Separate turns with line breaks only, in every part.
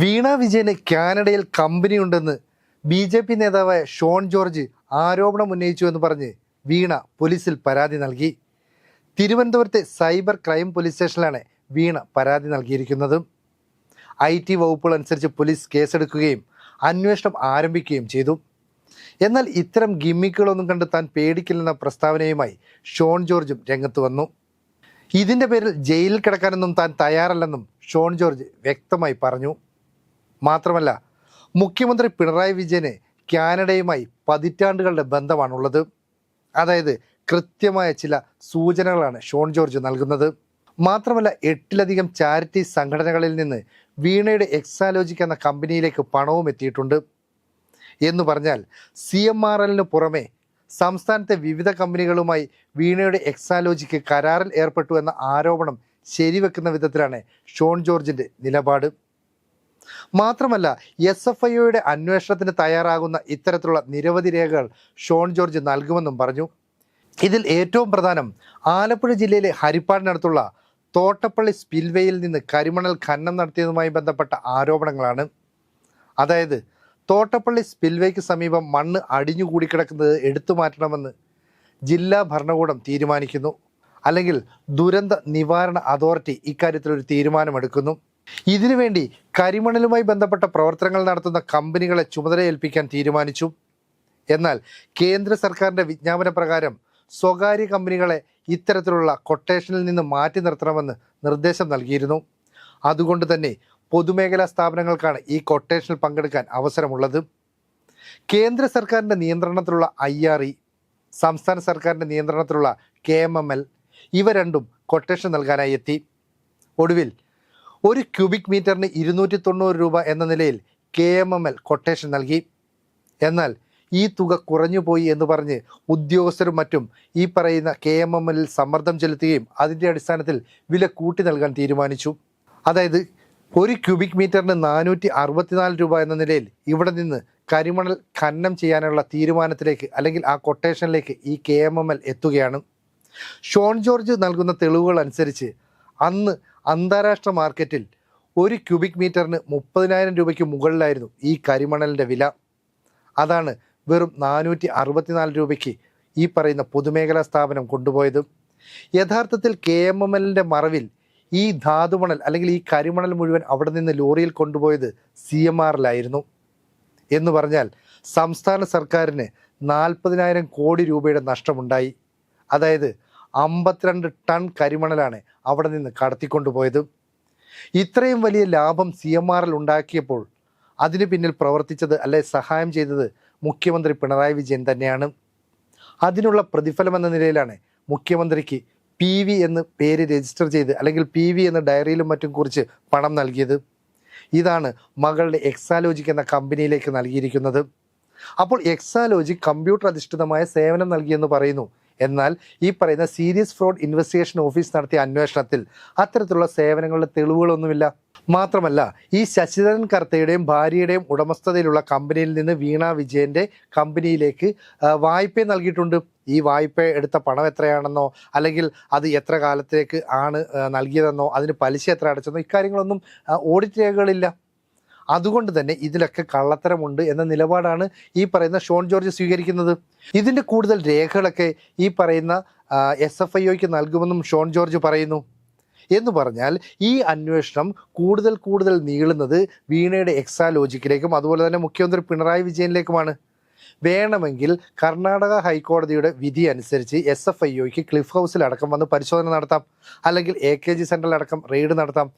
വീണ വിജയന് കാനഡയിൽ കമ്പനിയുണ്ടെന്ന് B J P നേതാവായ ഷോൺ ജോർജ് ആരോപണം ഉന്നയിച്ചു എന്ന് പറഞ്ഞ് വീണ പോലീസിൽ പരാതി നൽകി. തിരുവനന്തപുരത്തെ സൈബർ ക്രൈം പോലീസ് സ്റ്റേഷനിലാണ് വീണ പരാതി നൽകിയിരിക്കുന്നത്. ഐ ടി വകുപ്പുകൾ അനുസരിച്ച് പോലീസ് കേസെടുക്കുകയും അന്വേഷണം ആരംഭിക്കുകയും ചെയ്തു. എന്നാൽ ഇത്തരം ഗിമ്മിക്കുകളൊന്നും കണ്ട് താൻ പേടിക്കില്ലെന്ന പ്രസ്താവനയുമായി ഷോൺ ജോർജും രംഗത്ത് വന്നു. ഇതിന്റെ പേരിൽ ജയിലിൽ കിടക്കാനൊന്നും താൻ തയ്യാറല്ലെന്നും ഷോൺ ജോർജ് വ്യക്തമായി പറഞ്ഞു. മാത്രമല്ല മുഖ്യമന്ത്രി പിണറായി വിജയന് കാനഡയുമായി പതിറ്റാണ്ടുകളുടെ ബന്ധമാണുള്ളത്. അതായത് കൃത്യമായ ചില സൂചനകളാണ് ഷോൺ ജോർജ് നൽകുന്നത്. മാത്രമല്ല എട്ടിലധികം ചാരിറ്റി സംഘടനകളിൽ നിന്ന് വീണയുടെ എക്സാലോജിക് എന്ന കമ്പനിയിലേക്ക് പണവും എത്തിയിട്ടുണ്ട്. എന്ന് പറഞ്ഞാൽ സി എം ആർ എല്ലിന് പുറമെ സംസ്ഥാനത്തെ വിവിധ കമ്പനികളുമായി വീണയുടെ എക്സാലോജിക്ക് കരാറിൽ ഏർപ്പെട്ടു എന്ന ആരോപണം ശരിവെക്കുന്ന വിധത്തിലാണ് ഷോൺ ജോർജിന്റെ നിലപാട്. മാത്രമല്ല എസ് എഫ് ഐയുടെ അന്വേഷണത്തിന് തയ്യാറാകുന്ന ഇത്തരത്തിലുള്ള നിരവധി രേഖകൾ ഷോൺ ജോർജ് നൽകുമെന്നും പറഞ്ഞു. ഇതിൽ ഏറ്റവും പ്രധാനം ആലപ്പുഴ ജില്ലയിലെ ഹരിപ്പാടിനടുത്തുള്ള തോട്ടപ്പള്ളി സ്പിൽവേയിൽ നിന്ന് കരിമണൽ ഖനനം നടത്തിയതുമായി ബന്ധപ്പെട്ട ആരോപണങ്ങളാണ്. അതായത് തോട്ടപ്പള്ളി സ്പിൽവേക്ക് സമീപം മണ്ണ് അടിഞ്ഞുകൂടി കിടക്കുന്നത് എടുത്തു മാറ്റണമെന്ന് ജില്ലാ ഭരണകൂടം തീരുമാനിക്കുന്നു. അല്ലെങ്കിൽ ദുരന്ത നിവാരണ അതോറിറ്റി ഇക്കാര്യത്തിൽ ഒരു തീരുമാനമെടുക്കുന്നു. ഇതിനുവേണ്ടി കരിമണലുമായി ബന്ധപ്പെട്ട പ്രവർത്തനങ്ങൾ നടത്തുന്ന കമ്പനികളെ ചുമതലയേൽപ്പിക്കാൻ തീരുമാനിച്ചു. എന്നാൽ കേന്ദ്ര സർക്കാരിന്റെ വിജ്ഞാപന പ്രകാരം സ്വകാര്യ കമ്പനികളെ ഇത്തരത്തിലുള്ള കൊട്ടേഷനിൽ നിന്ന് മാറ്റി നിർത്തണമെന്ന് നിർദ്ദേശം നൽകിയിരുന്നു. അതുകൊണ്ട് തന്നെ പൊതുമേഖലാ സ്ഥാപനങ്ങൾക്കാണ് ഈ കൊട്ടേഷനിൽ പങ്കെടുക്കാൻ അവസരമുള്ളത്. കേന്ദ്ര സർക്കാരിന്റെ നിയന്ത്രണത്തിലുള്ള ഐ ആർ ഇ സംസ്ഥാന സർക്കാരിന്റെ നിയന്ത്രണത്തിലുള്ള കെ എം എം എൽ ഇവ രണ്ടും കൊട്ടേഷൻ നൽകാനായി എത്തി. ഒടുവിൽ ഒരു ക്യൂബിക് മീറ്ററിന് ഇരുന്നൂറ്റി തൊണ്ണൂറ് രൂപ എന്ന നിലയിൽ K M M L quotation നൽകി. എന്നാൽ ഈ തുക കുറഞ്ഞുപോയി എന്ന് പറഞ്ഞ് ഉദ്യോഗസ്ഥരും മറ്റും ഈ പറയുന്ന കെ എം എം എല്ലിൽ സമ്മർദ്ദം ചെലുത്തുകയും അതിന്റെ അടിസ്ഥാനത്തിൽ വില കൂട്ടി നൽകാൻ തീരുമാനിച്ചു. അതായത് ഒരു ക്യൂബിക് മീറ്ററിന് നാനൂറ്റി അറുപത്തിനാല് രൂപ എന്ന നിലയിൽ ഇവിടെ നിന്ന് കരിമണൽ ഖനനം ചെയ്യാനുള്ള തീരുമാനത്തിലേക്ക് അല്ലെങ്കിൽ ആ കൊട്ടേഷനിലേക്ക് ഈ കെ എം എം എൽ എത്തുകയാണ്. ഷോൺ ജോർജ് നൽകുന്ന തെളിവുകൾ അനുസരിച്ച് അന്ന് അന്താരാഷ്ട്ര മാർക്കറ്റിൽ ഒരു ക്യൂബിക് മീറ്ററിന് മുപ്പതിനായിരം രൂപയ്ക്ക് മുകളിലായിരുന്നു ഈ കരിമണലിന്റെ വില. അതാണ് വെറും നാനൂറ്റി അറുപത്തിനാല് രൂപയ്ക്ക് ഈ പറയുന്ന പൊതുമേഖലാ സ്ഥാപനം കൊണ്ടുപോയത്. യഥാർത്ഥത്തിൽ കെ എം എം എല്ലിന്റെ മറവിൽ ഈ ധാതുമണൽ അല്ലെങ്കിൽ ഈ കരിമണൽ മുഴുവൻ അവിടെ നിന്ന് ലോറിയിൽ കൊണ്ടുപോയത് സി എം ആറിലായിരുന്നു. എന്ന് പറഞ്ഞാൽ സംസ്ഥാന സർക്കാരിന് നാൽപ്പതിനായിരം കോടി രൂപയുടെ നഷ്ടമുണ്ടായി. അതായത് അമ്പത്തിരണ്ട് ടൺ കരിമണലാണ് അവിടെ നിന്ന് കടത്തിക്കൊണ്ടുപോയത്. ഇത്രയും വലിയ ലാഭം സി എം ആറിൽ ഉണ്ടാക്കിയപ്പോൾ അതിന് പിന്നിൽ പ്രവർത്തിച്ചത് അല്ലെ സഹായം ചെയ്തത് മുഖ്യമന്ത്രി പിണറായി വിജയൻ തന്നെയാണ്. അതിനുള്ള പ്രതിഫലം എന്ന നിലയിലാണ് മുഖ്യമന്ത്രിക്ക് പി വി എന്ന് പേര് രജിസ്റ്റർ ചെയ്ത് അല്ലെങ്കിൽ പി വി എന്ന ഡയറിയിലും മറ്റും കുറിച്ച് പണം നൽകിയത്. ഇതാണ് മകളുടെ എക്സാലോജിക് എന്ന കമ്പനിയിലേക്ക് നൽകിയിരിക്കുന്നത്. അപ്പോൾ എക്സാലോജിക് കമ്പ്യൂട്ടർ അധിഷ്ഠിതമായ സേവനം നൽകിയെന്ന് പറയുന്നു. എന്നാൽ ഈ പറയുന്ന സീരിയസ് ഫ്രോഡ് ഇൻവെസ്റ്റിഗേഷൻ ഓഫീസ് നടത്തിയ അന്വേഷണത്തിൽ അത്തരത്തിലുള്ള സേവനങ്ങളുടെ തെളിവുകളൊന്നുമില്ല. മാത്രമല്ല ഈ ശശിധരൻ കർത്തയുടെയും ഭാര്യയുടെയും ഉടമസ്ഥതയിലുള്ള കമ്പനിയിൽ നിന്ന് വീണ വിജയന്റെ കമ്പനിയിലേക്ക് വായ്പ നൽകിയിട്ടുണ്ട്. ഈ വായ്പ എടുത്ത പണം എത്രയാണെന്നോ അല്ലെങ്കിൽ അത് എത്ര കാലത്തേക്ക് ആണ് നൽകിയതെന്നോ അതിന് പലിശ എത്ര അടച്ചെന്നോ ഇക്കാര്യങ്ങളൊന്നും ഓഡിറ്റ് രേഖകളില്ല. അതുകൊണ്ട് തന്നെ ഇതിലൊക്കെ കള്ളത്തരമുണ്ട് എന്ന നിലപാടാണ് ഈ പറയുന്ന ഷോൺ ജോർജ് സ്വീകരിക്കുന്നത്. ഇതിന്റെ കൂടുതൽ രേഖകളൊക്കെ ഈ പറയുന്ന എസ് എഫ് ഐ ഒക്ക് നൽകുമെന്നും ഷോൺ ജോർജ് പറയുന്നു. എന്ന് പറഞ്ഞാൽ ഈ അന്വേഷണം കൂടുതൽ കൂടുതൽ നീളുന്നത് വീണയുടെ എക്സാലോജിക്കിലേക്കും അതുപോലെ തന്നെ മുഖ്യമന്ത്രി പിണറായി വിജയനിലേക്കുമാണ്. വേണമെങ്കിൽ കർണാടക ഹൈക്കോടതിയുടെ വിധി അനുസരിച്ച് എസ് എഫ് ഐ ഒക്ക് ക്ലിഫ് ഹൗസിൽ അടക്കം വന്ന് പരിശോധന നടത്താം. അല്ലെങ്കിൽ എ കെ ജി സെന്ററിൽ അടക്കം റെയ്ഡ് നടത്താം.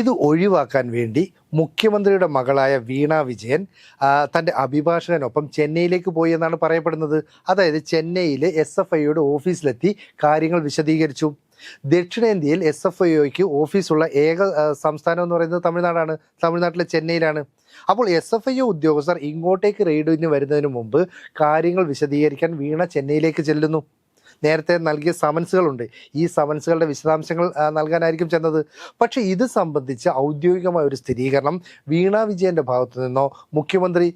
ഇത് ഒഴിവാക്കാൻ വേണ്ടി മുഖ്യമന്ത്രിയുടെ മകളായ വീണ വിജയൻ തന്റെ അഭിഭാഷകനൊപ്പം ചെന്നൈയിലേക്ക് പോയി എന്നാണ് പറയപ്പെടുന്നത്. അതായത് ചെന്നൈയിലെ എസ് എഫ് ഐയുടെ ഓഫീസിലെത്തി കാര്യങ്ങൾ വിശദീകരിച്ചു. ദക്ഷിണേന്ത്യയിൽ എസ് എഫ് ഐ ഒക്ക് ഓഫീസുള്ള ഏക സംസ്ഥാനം എന്ന് പറയുന്നത് തമിഴ്നാടാണ്. തമിഴ്നാട്ടിലെ ചെന്നൈയിലാണ്. അപ്പോൾ എസ് എഫ് ഐ ഉദ്യോഗസ്ഥർ ഇങ്ങോട്ടേക്ക് റെയ്ഡിന് വരുന്നതിന് മുമ്പ് കാര്യങ്ങൾ വിശദീകരിക്കാൻ വീണ ചെന്നൈയിലേക്ക് ചെല്ലുന്നു. നേരത്തെ നൽകിയ സമൻസുകളുണ്ട്. ഈ സമൻസുകളുടെ വിശദാംശങ്ങൾ നൽകാനായിരിക്കും ചെന്നത്. പക്ഷേ ഇത് സംബന്ധിച്ച് ഔദ്യോഗികമായ ഒരു സ്ഥിരീകരണം വീണ വിജയന്റെ ഭാഗത്തു നിന്നോ മുഖ്യമന്ത്രി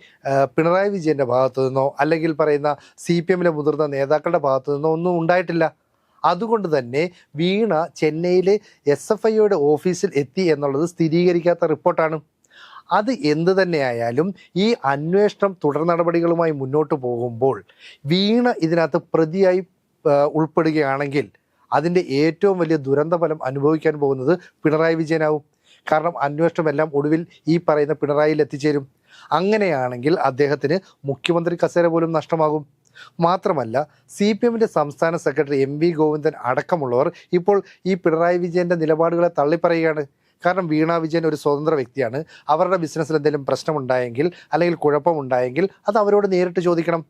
പിണറായി വിജയന്റെ ഭാഗത്തു നിന്നോ അല്ലെങ്കിൽ പറയുന്ന സി പി എമ്മിലെ മുതിർന്ന നേതാക്കളുടെ ഭാഗത്തു നിന്നോ ഒന്നും ഉണ്ടായിട്ടില്ല. അതുകൊണ്ട് തന്നെ വീണ ചെന്നൈയിലെ എസ് എഫ് ഐയുടെ ഓഫീസിൽ എത്തി എന്നുള്ളത് സ്ഥിരീകരിക്കാത്ത റിപ്പോർട്ടാണ്. അത് എന്ത് തന്നെയായാലും ഈ അന്വേഷണം തുടർ നടപടികളുമായി മുന്നോട്ട് പോകുമ്പോൾ വീണ ഇതിനകത്ത് പ്രതിയായി ഉൾപ്പെടുകയാണെങ്കിൽ അതിന്റെ ഏറ്റവും വലിയ ദുരന്ത ഫലം അനുഭവിക്കാൻ പോകുന്നത് പിണറായി വിജയനാവും. കാരണം അന്വേഷണം എല്ലാം ഒടുവിൽ ഈ പറയുന്ന പിണറായിയിൽ എത്തിച്ചേരും. അങ്ങനെയാണെങ്കിൽ അദ്ദേഹത്തിന് മുഖ്യമന്ത്രി കസേര പോലും നഷ്ടമാകും. മാത്രമല്ല സി പി എമ്മിന്റെ സംസ്ഥാന സെക്രട്ടറി എം വി ഗോവിന്ദൻ അടക്കമുള്ളവർ ഇപ്പോൾ ഈ പിണറായി വിജയന്റെ നിലപാടുകളെ തള്ളിപ്പറയുകയാണ്. കാരണം വീണ വിജയൻ ഒരു സ്വതന്ത്ര വ്യക്തിയാണ്. അവരുടെ ബിസിനസ്സിൽ എന്തെങ്കിലും പ്രശ്നമുണ്ടായെങ്കിൽ അല്ലെങ്കിൽ കുഴപ്പമുണ്ടായെങ്കിൽ അത് അവരോട് നേരിട്ട് ചോദിക്കണം.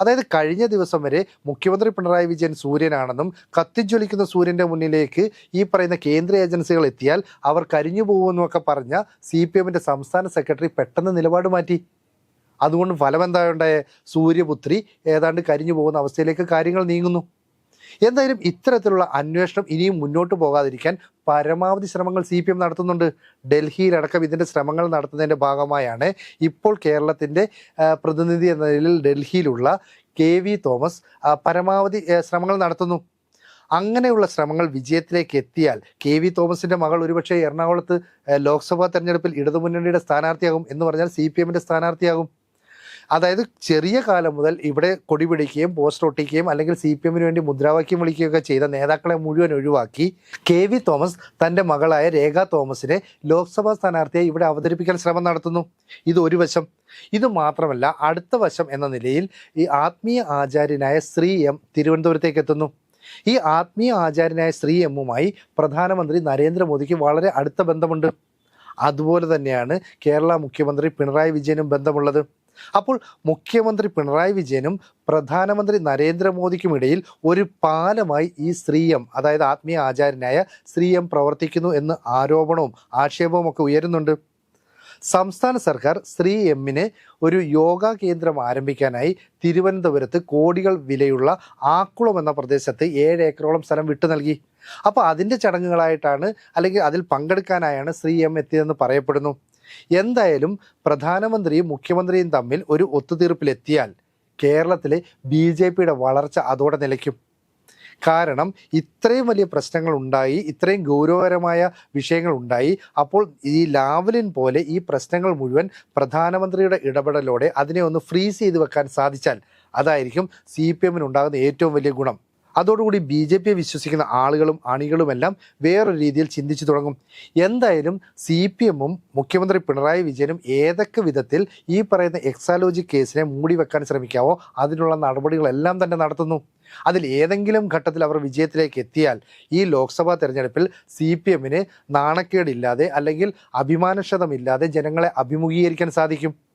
അതായത് കഴിഞ്ഞ ദിവസം വരെ മുഖ്യമന്ത്രി പിണറായി വിജയൻ സൂര്യനാണെന്നും കത്തിജ്വലിക്കുന്ന സൂര്യന്റെ മുന്നിലേക്ക് ഈ പറയുന്ന കേന്ദ്ര ഏജൻസികൾ എത്തിയാൽ അവർ കരിഞ്ഞു പോകുമെന്നൊക്കെ പറഞ്ഞ സി പി എമ്മിന്റെ സംസ്ഥാന സെക്രട്ടറി പെട്ടെന്ന് നിലപാട് മാറ്റി. അതുകൊണ്ട് ഫലം സൂര്യപുത്രി ഏതാണ്ട് കരിഞ്ഞു പോകുന്ന അവസ്ഥയിലേക്ക് കാര്യങ്ങൾ നീങ്ങുന്നു. എന്തായാലും ഇത്തരത്തിലുള്ള അന്വേഷണം ഇനിയും മുന്നോട്ട് പോകാതിരിക്കാൻ പരമാവധി ശ്രമങ്ങൾ സി പി എം നടത്തുന്നുണ്ട്. ഡൽഹിയിലടക്കം ഇതിന്റെ ശ്രമങ്ങൾ നടത്തുന്നതിന്റെ ഭാഗമായാണ് ഇപ്പോൾ കേരളത്തിന്റെ പ്രതിനിധി എന്ന നിലയിൽ ഡൽഹിയിലുള്ള കെ വി തോമസ് പരമാവധി ശ്രമങ്ങൾ നടത്തുന്നു. അങ്ങനെയുള്ള ശ്രമങ്ങൾ വിജയത്തിലേക്ക് എത്തിയാൽ കെ വി തോമസിന്റെ മകൾ ഒരുപക്ഷെ എറണാകുളത്ത് ലോക്സഭാ തെരഞ്ഞെടുപ്പിൽ ഇടതുമുന്നണിയുടെ സ്ഥാനാർത്ഥിയാകും എന്ന് പറഞ്ഞാൽ സി പി എമ്മിന്റെ സ്ഥാനാർത്ഥിയാകും. അതായത് ചെറിയ കാലം മുതൽ ഇവിടെ കൊടി പിടിക്കുകയും പോസ്റ്റർ ഒട്ടിക്കുകയും അല്ലെങ്കിൽ സി പി എമ്മിന് വേണ്ടി മുദ്രാവാക്യം വിളിക്കുകയൊക്കെ ചെയ്ത നേതാക്കളെ മുഴുവൻ ഒഴിവാക്കി കെ വി തോമസ് തന്റെ മകളായ രേഖ തോമസിനെ ലോക്സഭാ സ്ഥാനാർത്ഥിയെ ഇവിടെ അവതരിപ്പിക്കാൻ ശ്രമം നടത്തുന്നു. ഇത് ഒരു വശം. ഇത് മാത്രമല്ല അടുത്ത വശം എന്ന നിലയിൽ ഈ ആത്മീയ ആചാര്യനായ ശ്രീ എം തിരുവനന്തപുരത്തേക്ക് എത്തുന്നു. ഈ ആത്മീയ ആചാര്യനായ ശ്രീ എമ്മുമായി പ്രധാനമന്ത്രി നരേന്ദ്രമോദിക്ക് വളരെ അടുത്ത ബന്ധമുണ്ട്. അതുപോലെ തന്നെയാണ് കേരള മുഖ്യമന്ത്രി പിണറായി വിജയനും ബന്ധമുള്ളത്. അപ്പോൾ മുഖ്യമന്ത്രി പിണറായി വിജയനും പ്രധാനമന്ത്രി നരേന്ദ്രമോദിക്കും ഇടയിൽ ഒരു പാലമായി ഈ സ്ത്രീ എം അതായത് ആത്മീയ ആചാര്യനായ സ്ത്രീ എം പ്രവർത്തിക്കുന്നു എന്ന് ആരോപണവും ആക്ഷേപവും ഒക്കെ ഉയരുന്നുണ്ട്. സംസ്ഥാന സർക്കാർ ശ്രീ എമ്മിന് ഒരു യോഗ കേന്ദ്രം ആരംഭിക്കാനായി തിരുവനന്തപുരത്ത് കോടികൾ വിലയുള്ള ആക്കുളം എന്ന പ്രദേശത്ത് ഏഴ് ഏക്കറോളം സ്ഥലം വിട്ടു നൽകി. അപ്പോൾ അതിന്റെ ചടങ്ങുകളായിട്ടാണ് അല്ലെങ്കിൽ അതിൽ പങ്കെടുക്കാനായാണ് ശ്രീ എം എത്തിയതെന്ന് പറയപ്പെടുന്നു. എന്തായാലും പ്രധാനമന്ത്രിയും മുഖ്യമന്ത്രിയും തമ്മിൽ ഒരു ഒത്തുതീർപ്പിലെത്തിയാൽ കേരളത്തിലെ ബി ജെ പിയുടെ വളർച്ച അതോടെ നിലയ്ക്കും. കാരണം ഇത്രയും വലിയ പ്രശ്നങ്ങൾ ഉണ്ടായി ഇത്രയും ഗൗരവകരമായ വിഷയങ്ങൾ ഉണ്ടായി അപ്പോൾ ഈ ലാവലിൻ പോലെ ഈ പ്രശ്നങ്ങൾ മുഴുവൻ പ്രധാനമന്ത്രിയുടെ ഇടപെടലോടെ അതിനെ ഒന്ന് ഫ്രീസ് ചെയ്ത് വെക്കാൻ സാധിച്ചാൽ അതായിരിക്കും സി പി എമ്മിനുണ്ടാകുന്ന ഏറ്റവും വലിയ ഗുണം. അതോടുകൂടി ബി ജെ പിയെ വിശ്വസിക്കുന്ന ആളുകളും അണികളുമെല്ലാം വേറൊരു രീതിയിൽ ചിന്തിച്ചു തുടങ്ങും. എന്തായാലും സി പി എമ്മും മുഖ്യമന്ത്രി പിണറായി വിജയനും ഏതൊക്കെ വിധത്തിൽ ഈ പറയുന്ന എക്സാലോജി കേസിനെ മൂടി വെക്കാൻ ശ്രമിക്കാവോ അതിനുള്ള നടപടികളെല്ലാം തന്നെ നടത്തുന്നു. അതിൽ ഏതെങ്കിലും ഘട്ടത്തിൽ അവർ വിജയത്തിലേക്ക് എത്തിയാൽ ഈ ലോക്സഭാ തെരഞ്ഞെടുപ്പിൽ സി പി എമ്മിന് നാണക്കേടില്ലാതെ അല്ലെങ്കിൽ അഭിമാനക്ഷതമില്ലാതെ ജനങ്ങളെ അഭിമുഖീകരിക്കാൻ സാധിക്കും.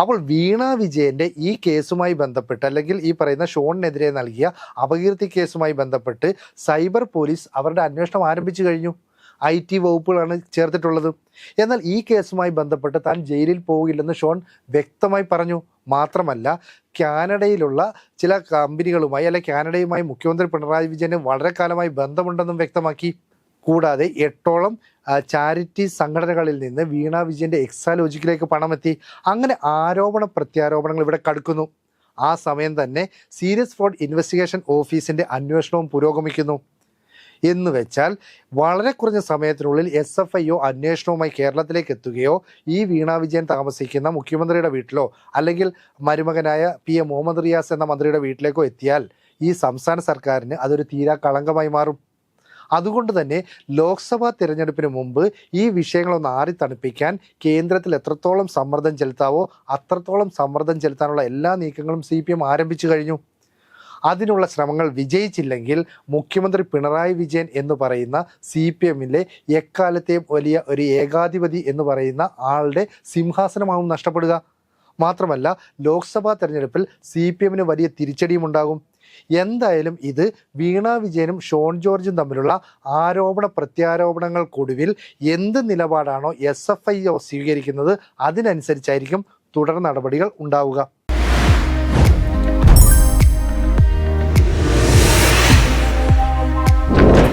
അപ്പോൾ വീണ വിജയന്റെ ഈ കേസുമായി ബന്ധപ്പെട്ട് അല്ലെങ്കിൽ ഈ പറയുന്ന ഷോണിനെതിരെ നൽകിയ അപകീർത്തി കേസുമായി ബന്ധപ്പെട്ട് സൈബർ പോലീസ് അവരുടെ അന്വേഷണം ആരംഭിച്ചു കഴിഞ്ഞു. ഐ ടി വകുപ്പുകളാണ് ചേർത്തിട്ടുള്ളത്. എന്നാൽ ഈ കേസുമായി ബന്ധപ്പെട്ട് താൻ ജയിലിൽ പോകില്ലെന്ന് ഷോൺ വ്യക്തമായി പറഞ്ഞു. മാത്രമല്ല കാനഡയിലുള്ള ചില കമ്പനികളുമായി അല്ലെ കാനഡയുമായി മുഖ്യമന്ത്രി പിണറായി വിജയന് വളരെ കാലമായി ബന്ധമുണ്ടെന്നും വ്യക്തമാക്കി. കൂടാതെ എട്ടോളം ചാരിറ്റി സംഘടനകളിൽ നിന്ന് വീണ വിജയന്റെ എക്സാലോജിക്കിലേക്ക് പണമെത്തി. അങ്ങനെ ആരോപണ പ്രത്യാരോപണങ്ങൾ ഇവിടെ കടുക്കുന്നു. ആ സമയം തന്നെ സീരിയസ് ഫ്രോഡ് ഇൻവെസ്റ്റിഗേഷൻ ഓഫീസിന്റെ അന്വേഷണവും പുരോഗമിക്കുന്നു. എന്ന് വെച്ചാൽ വളരെ കുറഞ്ഞ സമയത്തിനുള്ളിൽ എസ് എഫ് ഐ ഒ അന്വേഷണവുമായി കേരളത്തിലേക്ക് എത്തുകയോ ഈ വീണ വിജയൻ താമസിക്കുന്ന മുഖ്യമന്ത്രിയുടെ വീട്ടിലോ അല്ലെങ്കിൽ മരുമകനായ പി എ മുഹമ്മദ് റിയാസ് എന്ന മന്ത്രിയുടെ വീട്ടിലേക്കോ എത്തിയാൽ ഈ സംസ്ഥാന സർക്കാരിന് അതൊരു തീരാ കളങ്കമായി മാറും. അതുകൊണ്ട് തന്നെ ലോക്സഭാ തിരഞ്ഞെടുപ്പിന് മുമ്പ് ഈ വിഷയങ്ങളൊന്ന് ആറി തണുപ്പിക്കാൻ കേന്ദ്രത്തിൽ എത്രത്തോളം സമ്മർദ്ദം ചെലുത്താവോ അത്രത്തോളം സമ്മർദ്ദം ചെലുത്താനുള്ള എല്ലാ നീക്കങ്ങളും സി ആരംഭിച്ചു കഴിഞ്ഞു. അതിനുള്ള ശ്രമങ്ങൾ വിജയിച്ചില്ലെങ്കിൽ മുഖ്യമന്ത്രി പിണറായി വിജയൻ എന്ന് പറയുന്ന സി പി എമ്മിലെ എക്കാലത്തെയും വലിയ ഒരു ഏകാധിപതി എന്ന് പറയുന്ന ആളുടെ സിംഹാസനമാവും നഷ്ടപ്പെടുക. മാത്രമല്ല ലോക്സഭാ തെരഞ്ഞെടുപ്പിൽ സി പി എമ്മിന് വലിയ തിരിച്ചടിയും ഉണ്ടാകും. എന്തായാലും ഇത് വീണ വിജയനും ഷോൺ ജോർജും തമ്മിലുള്ള ആരോപണ പ്രത്യാരോപണങ്ങൾക്കൊടുവിൽ എന്ത് നിലപാടാണോ എസ് എഫ് ഐ സ്വീകരിക്കുന്നത് അതിനനുസരിച്ചായിരിക്കും തുടർ നടപടികൾ ഉണ്ടാവുക.